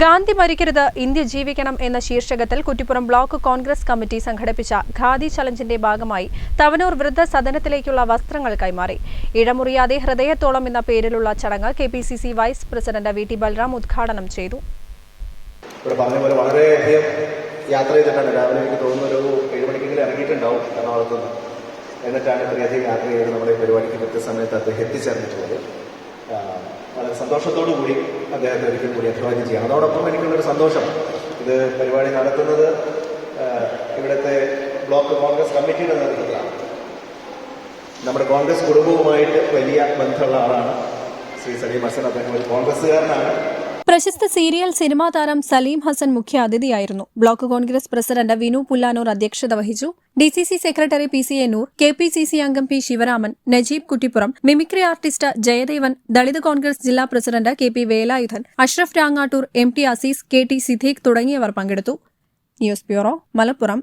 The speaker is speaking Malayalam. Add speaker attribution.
Speaker 1: ഗാന്ധി മരിക്കരുത് ഇന്ത്യ ജീവിക്കണം എന്ന ശീർഷകത്തിൽ കുറ്റിപ്പുറം ബ്ലോക്ക് കോൺഗ്രസ് കമ്മിറ്റി സംഘടിപ്പിച്ച ഖാദി ചലഞ്ചിന്റെ ഭാഗമായി തവനൂർ വൃദ്ധസദനത്തിലേക്കുള്ള വസ്ത്രങ്ങൾ കൈമാറി. ഇഴമുറിയാതെ ഹൃദയത്തോളം എന്ന പേരിലുള്ള ചടങ്ങ് K vice president V T Balram ഉദ്ഘാടനം ചെയ്തു.
Speaker 2: യാത്ര രാവിലെ എനിക്ക് ഒരു എന്നിട്ടാണ് ഇത്രയധികം യാത്ര ചെയ്ത് നമ്മുടെ പരിപാടിക്ക് കൃത്യസമയത്ത് അദ്ദേഹം എത്തിച്ചേർന്നിട്ടുള്ളത്. സന്തോഷത്തോടു കൂടി അദ്ദേഹത്തെ ഒരിക്കൽ കൂടി അഭിവാദ്യം ചെയ്യാം. അതോടൊപ്പം എനിക്കുള്ളൊരു സന്തോഷം. ഇത് പരിപാടി നടത്തുന്നത് ഇവിടുത്തെ ബ്ലോക്ക് കോൺഗ്രസ് കമ്മിറ്റിയുടെ നേതൃത്വത്തിലാണ്. നമ്മുടെ കോൺഗ്രസ് കുടുംബവുമായിട്ട് വലിയ ബന്ധമുള്ള ആളാണ് ശ്രീ സലീം ഹസൻ. അദ്ദേഹം ഒരു കോൺഗ്രസ്സുകാരനാണ്.
Speaker 1: പ്രശസ്ത സീരിയൽ സിനിമാ താരം സലീം ഹസൻ മുഖ്യ അതിഥിയായിരുന്നു. ബ്ലോക്ക് കോൺഗ്രസ് പ്രസിഡന്റ് വിനു പുല്ലാനൂർ അധ്യക്ഷത വഹിച്ചു. D C C secretary P C A Noor K P C C അംഗം P Sivaraman Najeeb Kuttippuram mimicry artist Jayadevan Dalit Congress ജില്ലാ president K P Velayudhan Ashraf Rangattur M T Azeez K T Siddique തുടങ്ങിയവർ പങ്കെടുത്തു. News bureau Malappuram.